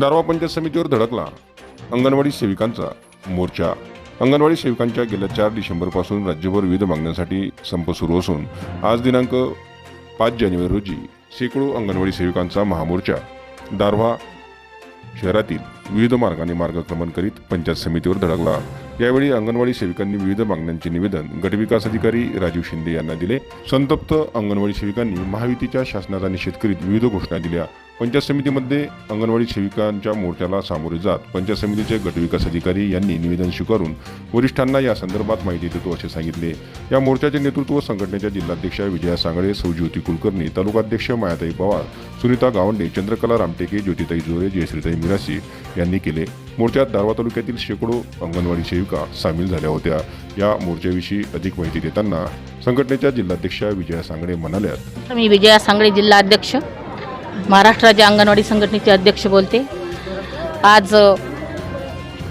दारवा पंचायत समितीवर धडकला. अंगणवाडी सेविकांचा मोर्चा. अंगणवाडी सेविकांच्या गेल्या चार डिसेंबरपासून राज्यभर विविध मागण्यांसाठी संप सुरू असून आज दिनांक पाच जानेवारी रोजी शेकडो अंगणवाडी सेविकांचा महामोर्चा दारव्हा शहरातील विविध मार्गाने मार्गक्रमण करीत पंचायत समितीवर धडकला यावेळी अंगणवाडी सेविकांनी विविध मागण्यांचे निवेदन गटविकास अधिकारी राजीव शिंदे यांना दिले. संतप्त अंगणवाडी सेविकांनी महायुतीच्या शासनाचा निषेध करीत विविध घोषणा दिल्या. पंचायत समितीमध्ये अंगणवाडी सेविकांच्या मोर्चाला सामोरे जात पंचायत समितीचे गटविकास अधिकारी यांनी निवेदन स्वीकारून वरिष्ठांना या संदर्भात माहिती देतो असे सांगितले. या मोर्चाचे नेतृत्व संघटनेच्या जिल्हाध्यक्षा विजया सांगळे सौज्योती कुलकर्णी तालुकाध्यक्ष मायाताई पवार सुनीता गावंडे चंद्रकला रामटेके ज्योतिताई जोरे जयश्रीताई मिरासी यांनी केले. मोर्चात दारवा तालुक्यातील शेकडो अंगणवाडी सेविका सामील झाल्या होत्या. या मोर्चाविषयी अधिक माहिती देताना संघटनेच्या जिल्हाध्यक्षा विजया सांगडे म्हणाल्या मी विजया सांगडे जिल्हा अध्यक्ष महाराष्ट्र राज्य अंगणवाडी संघटनेचे अध्यक्ष बोलते. आज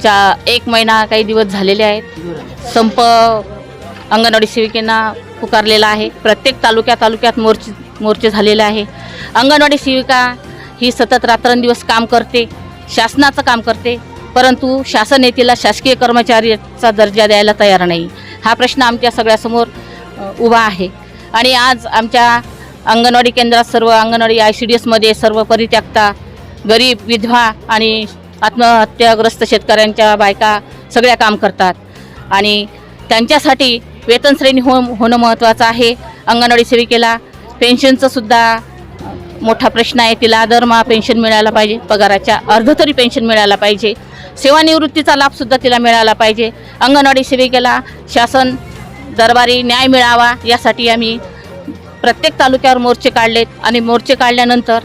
चा एक महिना काही दिवस झालेले आहेत. संप अंगणवाडी सेविकेंना पुकारलेला आहे. प्रत्येक तालुक्या तालुक्यात मोर्चे मोर्चे झालेले आहे. अंगणवाडी सेविका ही सतत रात्रंदिवस काम करते. शासनाचं काम करते परंतु शासन हे शासकीय कर्मचारीचा दर्जा द्यायला तयार नाही. हा प्रश्न आमच्या सगळ्यासमोर उभा आहे. आणि आज आमच्या अंगणवाडी केंद्रात सर्व अंगणवाडी आय सी डी एसमध्ये सर्व परित्यक्ता गरीब विधवा आणि आत्महत्याग्रस्त शेतकऱ्यांच्या बायका सगळ्या काम करतात. आणि त्यांच्यासाठी वेतनश्रेणी हो होणं महत्त्वाचं आहे. अंगणवाडी सेविकेला पेन्शनचंसुद्धा मोठा प्रश्न आहे तिला दरमहा पेन्शन मिळायला पाहिजे पगाराच्या अर्ध तरी पेन्शन मिळायला पाहिजे. सेवानिवृत्तीचा लाभसुद्धा तिला मिळाला पाहिजे. अंगणवाडी सेविकेला शासन दरबारी न्याय मिळावा यासाठी आम्ही प्रत्येक तालुक्यावर मोर्चे काढलेत. आणि मोर्चे काढल्यानंतर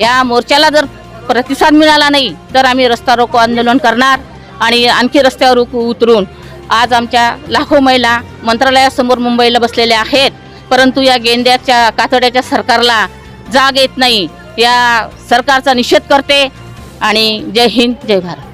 या मोर्चाला जर प्रतिसाद मिळाला नाही तर आम्ही रस्ता रोको आंदोलन करणार आणि आणखी रस्त्यावर उतरून आज आमच्या लाखो महिला मंत्रालयासमोर मुंबईला बसलेल्या आहेत. परंतु या गेंद्याच्या कातड्याच्या सरकारला जाग येत नाही. या सरकारचा निषेध करते आणि जय हिंद जय भारत.